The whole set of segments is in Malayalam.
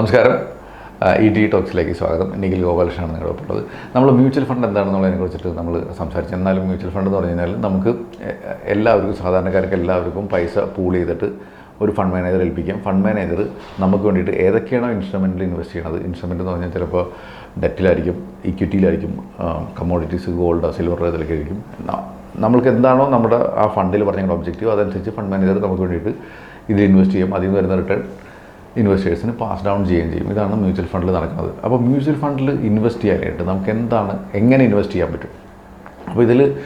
നമസ്കാരം. ഇ ഡി ടോക്സിലേക്ക് സ്വാഗതം. നിഖിൽ ഗോപാലകൃഷ്ണനാണ് നിങ്ങളുടെ ഉള്ളത് നമ്മൾ മ്യൂച്വൽ ഫണ്ട് എന്താണെന്നുള്ളതിനെ കുറിച്ചിട്ട് നമ്മൾ സംസാരിച്ചു. എന്നാലും മ്യൂച്വൽ ഫണ്ട് എന്ന് പറഞ്ഞു കഴിഞ്ഞാൽ നമുക്ക് എല്ലാവർക്കും സാധാരണക്കാർക്ക് എല്ലാവർക്കും പൈസ പൂൾ ചെയ്തിട്ട് ഒരു ഫണ്ട് മാനേജർ ഏൽപ്പിക്കാം. ഫണ്ട് മാനേജർ നമുക്ക് വേണ്ടിയിട്ട് ഏതൊക്കെയാണോ ഇൻസ്ട്രുമെന്റിൽ ഇൻവെസ്റ്റ് ചെയ്യണത്? ഇൻസ്ട്രുമെന്റ് എന്ന് പറഞ്ഞാൽ ചിലപ്പോൾ ഡെറ്റിലായിരിക്കും ഇക്വിറ്റിയിലായിരിക്കും കമ്മോഡിറ്റീസ് ഗോൾഡ് സിൽവർ ഇതിലൊക്കെ ആയിരിക്കും. നമ്മൾക്ക് എന്താണോ നമ്മുടെ ആ ഫണ്ടിൽ പറഞ്ഞ ഒബ്ജക്റ്റീവ് അതനുസരിച്ച് ഫണ്ട് മാനേജർ നമുക്ക് വേണ്ടിയിട്ട് ഇതിൽ ഇൻവെസ്റ്റ് ചെയ്യും. അതിൽ നിന്ന് വരുന്ന റിട്ടേൺ ഇൻവെസ്റ്റേഴ്സിന് പാസ് ഡൗൺ ചെയ്യുകയും ചെയ്യും. ഇതാണ് മ്യൂച്വൽ ഫണ്ടിൽ നടക്കുന്നത്. അപ്പോൾ മ്യൂച്വൽ ഫണ്ടിൽ ഇൻവെസ്റ്റ് ചെയ്യാനായിട്ട് നമുക്ക് എന്താണ് എങ്ങനെ ഇൻവെസ്റ്റ് ചെയ്യാൻ പറ്റും? അപ്പോൾ ഇതിൽ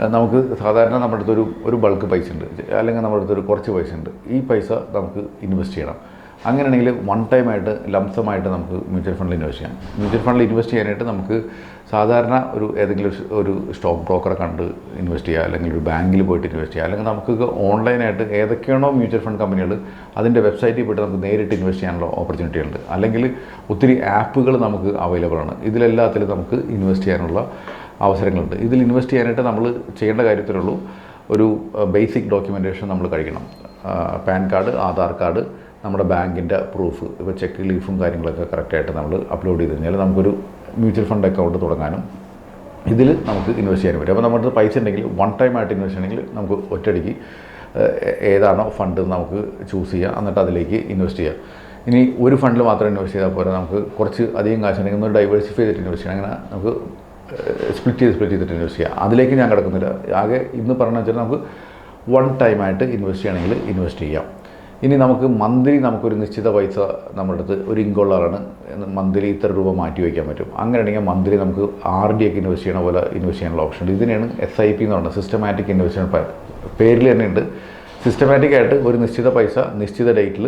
നമുക്ക് സാധാരണ നമ്മുടെ അടുത്തൊരു ഒരു ബൾക്ക് പൈസ ഉണ്ട്. അല്ലെങ്കിൽ നമ്മുടെ അടുത്തൊരു കുറച്ച് പൈസ ഉണ്ട്. ഈ പൈസ നമുക്ക് ഇൻവെസ്റ്റ് ചെയ്യണം. അങ്ങനെയാണെങ്കിൽ വൺ ടൈം ആയിട്ട് ലംസമായിട്ട് നമുക്ക് മ്യൂച്വൽ ഫണ്ടിൽ ഇൻവെസ്റ്റ് ചെയ്യാം. മ്യൂച്വൽ ഫണ്ടിൽ ഇൻവെസ്റ്റ് ചെയ്യാനായിട്ട് നമുക്ക് സാധാരണ ഒരു ഏതെങ്കിലും ഒരു- സ്റ്റോക്ക് ബ്രോക്കറെ കണ്ട് ഇൻവെസ്റ്റ് ചെയ്യുക അല്ലെങ്കിൽ ഒരു ബാങ്കിൽ പോയിട്ട് ഇൻവെസ്റ്റ് ചെയ്യുക അല്ലെങ്കിൽ നമുക്ക് ഓൺലൈനായിട്ട് ഏതൊക്കെയാണോ മ്യൂച്വൽ ഫണ്ട് കമ്പനികൾ അതിന്റെ വെബ്സൈറ്റിൽ പോയിട്ട് നമുക്ക് നേരിട്ട് ഇൻവെസ്റ്റ് ചെയ്യാനുള്ള ഓപ്പർച്യൂണിറ്റി ഉണ്ട്. അല്ലെങ്കിൽ ഒത്തിരി ആപ്പുകൾ നമുക്ക് അവൈലബിൾ ആണ്. ഇതിലെല്ലാത്തിലും നമുക്ക് ഇൻവെസ്റ്റ് ചെയ്യാനുള്ള അവസരങ്ങളുണ്ട്. ഇതിൽ ഇൻവെസ്റ്റ് ചെയ്യാനായിട്ട് നമ്മൾ ചെയ്യേണ്ട കാര്യത്തിലുള്ളൂ ഒരു ബേസിക് ഡോക്യുമെന്റേഷൻ നമ്മൾ കഴിക്കണം. പാൻ കാർഡ് ആധാർ കാർഡ് നമ്മുടെ ബാങ്കിന്റെ പ്രൂഫ് ഇപ്പോൾ ചെക്ക് ലീഫും കാര്യങ്ങളൊക്കെ കറക്റ്റായിട്ട് നമ്മൾ അപ്ലോഡ് ചെയ്ത് കഴിഞ്ഞാൽ നമുക്കൊരു മ്യൂച്വൽ ഫണ്ട് അക്കൗണ്ട് തുടങ്ങാനും ഇതിൽ നമുക്ക് ഇൻവെസ്റ്റ് ചെയ്യാനും പറ്റും. അപ്പോൾ നമ്മുടെ പൈസ ഉണ്ടെങ്കിൽ വൺ ടൈം ആയിട്ട് ഇൻവെസ്റ്റ് ചെയ്യണമെങ്കിൽ നമുക്ക് ഒറ്റയടിക്ക് ഏതാണോ ഫണ്ട് നമുക്ക് ചൂസ് ചെയ്യാം. എന്നിട്ട് അതിലേക്ക് ഇൻവെസ്റ്റ് ചെയ്യാം. ഇനി ഒരു ഫണ്ടിൽ മാത്രം ഇൻവെസ്റ്റ് ചെയ്താൽ പോരാ നമുക്ക് കുറച്ച് അധികം കാശ് ഉണ്ടെങ്കിൽ ഒന്ന് ഡൈവേഴ്സിഫൈ ചെയ്തിട്ട് ഇൻവെസ്റ്റ് ചെയ്യണം അങ്ങനെ നമുക്ക് സ്പ്ലിറ്റ് ചെയ്ത് സ്പ്ലിറ്റ് ചെയ്തിട്ട് ഇൻവെസ്റ്റ് ചെയ്യാം. അതിലേക്ക് ഞാൻ കിടക്കുന്നില്ല. ആകെ ഇന്ന് പറഞ്ഞു വെച്ചാൽ നമുക്ക് വൺ ടൈം ആയിട്ട് ഇൻവെസ്റ്റ് ചെയ്യണമെങ്കിൽ ഇൻവെസ്റ്റ് ചെയ്യാം. ഇനി നമുക്ക് മന്ത്ലി നമുക്കൊരു നിശ്ചിത പൈസ നമ്മുടെ അടുത്ത് ഒരു ഇൻകോളറാണ് മന്ത്ലി ഇത്ര രൂപ മാറ്റി വയ്ക്കാൻ പറ്റും. അങ്ങനെയാണെങ്കിൽ മന്ത്ലി നമുക്ക് ആർ ഡി ഒക്കെ ഇൻവെസ്റ്റ് ചെയ്യണ പോലെ ഇൻവെസ്റ്റ് ചെയ്യാനുള്ള ഓപ്ഷൻ ഉണ്ട്. ഇതിനെയാണ് എസ് ഐ പി എന്ന് പറയുന്നത്. സിസ്റ്റമാറ്റിക് ഇൻവെസ്റ്റ്മെന്റ് പേരിൽ തന്നെ ഉണ്ട്. സിസ്റ്റമാറ്റിക് ആയിട്ട് ഒരു നിശ്ചിത പൈസ നിശ്ചിത ഡേറ്റിൽ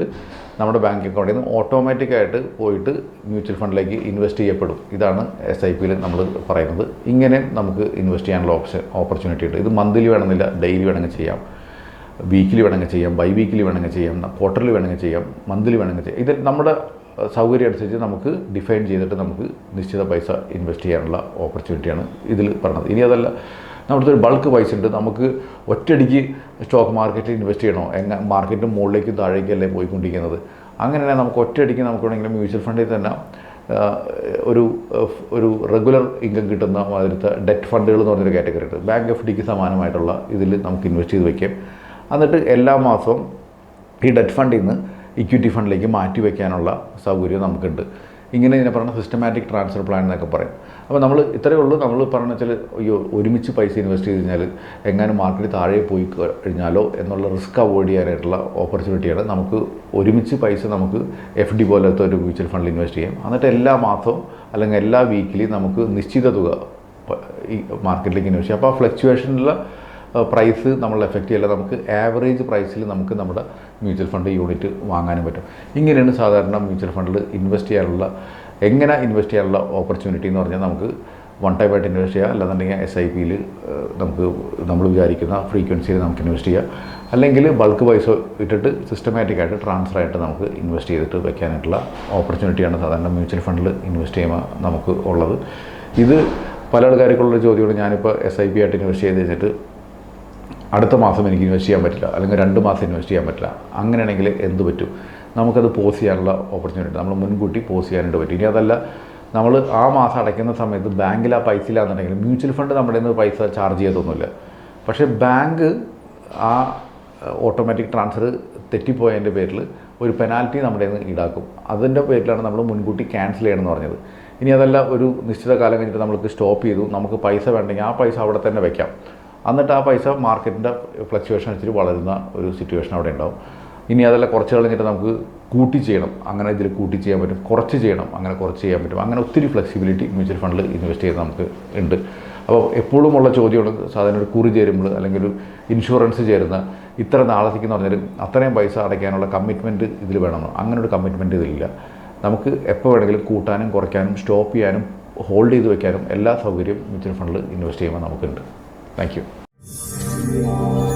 നമ്മുടെ ബാങ്ക് അക്കൗണ്ടിൽ നിന്ന് ഓട്ടോമാറ്റിക്കായിട്ട് പോയിട്ട് മ്യൂച്വൽ ഫണ്ടിലേക്ക് ഇൻവെസ്റ്റ് ചെയ്യപ്പെടും. ഇതാണ് എസ് ഐ പിയിൽ നമ്മൾ പറയുന്നത്. ഇങ്ങനെ നമുക്ക് ഇൻവെസ്റ്റ് ചെയ്യാനുള്ള ഓപ്ഷൻ ഓപ്പർച്യൂണിറ്റി ഉണ്ട്. ഇത് മന്ത്ലി വേണമെന്നില്ല ഡെയിലി വേണമെങ്കിൽ ചെയ്യാം. വീക്കിലി വേണമെങ്കിൽ ചെയ്യാം ബൈ വീക്കിലി വേണമെങ്കിൽ ചെയ്യാം ക്വാർട്ടർലി വേണമെങ്കിൽ ചെയ്യാം മന്ത്ലി വേണമെങ്കിൽ ചെയ്യാം. ഇത് നമ്മുടെ സൗകര്യം അനുസരിച്ച് നമുക്ക് ഡിഫൈൻ ചെയ്തിട്ട് നമുക്ക് നിശ്ചിത പൈസ ഇൻവെസ്റ്റ് ചെയ്യാനുള്ള ഓപ്പർച്യൂണിറ്റിയാണ് ഇതിൽ പറഞ്ഞത്. ഇനി അതല്ല നമ്മുടെ ഒരു ബൾക്ക് പൈസ ഉണ്ട്. നമുക്ക് ഒറ്റയടിക്ക് സ്റ്റോക്ക് മാർക്കറ്റിൽ ഇൻവെസ്റ്റ് ചെയ്യണോ? എങ്ങനെ മാർക്കറ്റിന് മുകളിലേക്കും താഴേക്കല്ലേ പോയിക്കൊണ്ടിരിക്കുന്നത്? അങ്ങനെയാണെങ്കിൽ നമുക്ക് ഒറ്റയടിക്ക് നമുക്ക് വേണമെങ്കിൽ മ്യൂച്വൽ ഫണ്ടിൽ തന്നെ ഒരു ഒരു റെഗുലർ ഇൻകം കിട്ടുന്ന മാതിരത്തെ ഡെറ്റ് ഫണ്ടുകൾ എന്ന് പറഞ്ഞൊരു കാറ്റഗറി ഉണ്ട്. ബാങ്ക് എഫ് ഡിക്ക് സമാനമായിട്ടുള്ള ഇതിൽ നമുക്ക് ഇൻവെസ്റ്റ് ചെയ്ത് വയ്ക്കാം എന്നിട്ട് എല്ലാ മാസവും ഈ ഡെറ്റ് ഫണ്ടിൽ നിന്ന് ഇക്വിറ്റി ഫണ്ടിലേക്ക് മാറ്റി വയ്ക്കാനുള്ള സൗകര്യം നമുക്കുണ്ട്. ഇങ്ങനെ ഇതിനെ പറയുന്ന സിസ്റ്റമാറ്റിക് ട്രാൻസ്ഫർ പ്ലാൻ എന്നൊക്കെ പറയും. അപ്പോൾ നമ്മൾ ഇത്രയേ ഉള്ളൂ. നമ്മൾ പറഞ്ഞ വെച്ചാൽ അയ്യോ ഒരുമിച്ച് പൈസ ഇൻവെസ്റ്റ് ചെയ്ത് കഴിഞ്ഞാൽ എങ്ങാനും മാർക്കറ്റ് താഴെ പോയി കഴിഞ്ഞാലോ എന്നുള്ള റിസ്ക് അവോയ്ഡ് ചെയ്യാനായിട്ടുള്ള ഓപ്പർച്യൂണിറ്റിയാണ് നമുക്ക് ഒരുമിച്ച് പൈസ നമുക്ക് എഫ് ഡി പോലത്തെ ഒരു മ്യൂച്വൽ ഫണ്ടിൽ ഇൻവെസ്റ്റ് ചെയ്യാം. എന്നിട്ട് എല്ലാ മാസവും അല്ലെങ്കിൽ എല്ലാ വീക്കിലി നമുക്ക് നിശ്ചിത തുക ഈ മാർക്കറ്റിലേക്ക് ഇൻവെസ്റ്റ് ചെയ്യാം. അപ്പോൾ ആ ഫ്ലക്ച്വേഷനിലുള്ള പ്രൈസ് നമ്മൾ എഫക്റ്റ് ചെയ്യില്ല. നമുക്ക് ആവറേജ് പ്രൈസിൽ നമുക്ക് നമ്മുടെ മ്യൂച്വൽ ഫണ്ട് യൂണിറ്റ് വാങ്ങാനും പറ്റും. ഇങ്ങനെയാണ് സാധാരണ മ്യൂച്വൽ ഫണ്ടിൽ ഇൻവെസ്റ്റ് ചെയ്യാനുള്ള എങ്ങനെ ഇൻവെസ്റ്റ് ചെയ്യാനുള്ള ഓപ്പർച്യൂണിറ്റി എന്ന് പറഞ്ഞാൽ നമുക്ക് വൺ ടൈം ആയിട്ട് ഇൻവെസ്റ്റ് ചെയ്യുക അല്ലാന്നുണ്ടെങ്കിൽ എസ് ഐ പിയിൽ നമുക്ക് നമ്മൾ വിചാരിക്കുന്ന ഫ്രീക്വൻസിയിൽ നമുക്ക് ഇൻവെസ്റ്റ് ചെയ്യുക അല്ലെങ്കിൽ ബൾക്ക് പൈസ ഇട്ടിട്ട് സിസ്റ്റമാറ്റിക് ആയിട്ട് ട്രാൻസ്ഫർ ആയിട്ട് നമുക്ക് ഇൻവെസ്റ്റ് ചെയ്തിട്ട് വെക്കാനായിട്ടുള്ള ഓപ്പർച്യൂണിറ്റിയാണ് സാധാരണ മ്യൂച്വൽ ഫണ്ടിൽ ഇൻവെസ്റ്റ് ചെയ്യുമ്പോൾ നമുക്ക് ഉള്ളത്. ഇത് പല ആൾക്കാർക്കുള്ള ചോദ്യമാണ്. ഞാനിപ്പോൾ എസ് ഐ പി ആയിട്ട് ഇൻവെസ്റ്റ് ചെയ്ത് വെച്ചിട്ട് അടുത്ത മാസം എനിക്ക് ഇൻവെസ്റ്റ് ചെയ്യാൻ പറ്റില്ല. അല്ലെങ്കിൽ രണ്ട് മാസം ഇൻവെസ്റ്റ് ചെയ്യാൻ പറ്റില്ല. അങ്ങനെയാണെങ്കിൽ എന്ത് പറ്റും? നമുക്കത് പോസ് ചെയ്യാനുള്ള ഓപ്പർച്യൂണിറ്റി നമ്മൾ മുൻകൂട്ടി പോസ് ചെയ്യാനായിട്ട് പറ്റും. ഇനി അതല്ല നമ്മൾ ആ മാസം അടയ്ക്കുന്ന സമയത്ത് ബാങ്കിൽ ആ പൈസ ഇല്ലാന്നുണ്ടെങ്കിൽ മ്യൂച്വൽ ഫണ്ട് നമ്മുടെ നിന്ന് പൈസ ചാർജ് ചെയ്യത്തൊന്നുമില്ല പക്ഷേ ബാങ്ക് ആ ഓട്ടോമാറ്റിക് ട്രാൻസ്ഫർ തെറ്റിപ്പോയതിന്റെ പേരിൽ ഒരു പെനാൽറ്റി നമ്മുടെ നിന്ന് ഈടാക്കും. അതിന്റെ പേരിലാണ് നമ്മൾ മുൻകൂട്ടി ക്യാൻസൽ ചെയ്യണമെന്ന് പറഞ്ഞത്. ഇനി അതല്ല ഒരു നിശ്ചിത കാലം കഴിഞ്ഞിട്ട് നമ്മൾക്ക് സ്റ്റോപ്പ് ചെയ്തു. നമുക്ക് പൈസ വേണ്ടെങ്കിൽ ആ പൈസ അവിടെ തന്നെ വെക്കാം. എന്നിട്ട് ആ പൈസ മാർക്കറ്റിന്റെ ഫ്ലക്ച്വേഷൻ അനുസരിച്ച് വളരുന്ന ഒരു സിറ്റുവേഷൻ അവിടെ ഉണ്ടാവും. ഇനി അതല്ല കുറച്ച് കളഞ്ഞിട്ട് നമുക്ക് കൂട്ടി ചെയ്യണം. അങ്ങനെ ഇതിൽ കൂട്ടി ചെയ്യാൻ പറ്റും. കുറച്ച് ചെയ്യണം. അങ്ങനെ കുറച്ച് ചെയ്യാൻ പറ്റും. അങ്ങനെ ഒത്തിരി ഫ്ലെക്സിബിലിറ്റി മ്യൂച്വൽ ഫണ്ടിൽ ഇൻവെസ്റ്റ് ചെയ്ത് നമുക്ക് ഉണ്ട്. അപ്പോൾ എപ്പോഴും ഉള്ള ചോദ്യമാണ് സാധാരണ ഒരു കുറി ചേരുമ്പോൾ അല്ലെങ്കിൽ ഒരു ഇൻഷുറൻസ് ചേരുന്ന ഇത്ര നാളത്തേക്ക് എന്ന് പറഞ്ഞാൽ അത്രയും പൈസ അടയ്ക്കാനുള്ള കമ്മിറ്റ്മെന്റ് ഇതിൽ വേണമെന്നോ അങ്ങനെ ഒരു കമ്മിറ്റ്മെന്റ് ഇതിലില്ല. നമുക്ക് എപ്പോൾ വേണമെങ്കിലും കൂട്ടാനും കുറയ്ക്കാനും സ്റ്റോപ്പ് ചെയ്യാനും ഹോൾഡ് ചെയ്ത് വെക്കാനും എല്ലാ സൗകര്യവും മ്യൂച്വൽ ഫണ്ടിൽ ഇൻവെസ്റ്റ് ചെയ്യുമ്പോൾ നമുക്കുണ്ട്. താങ്ക് 我。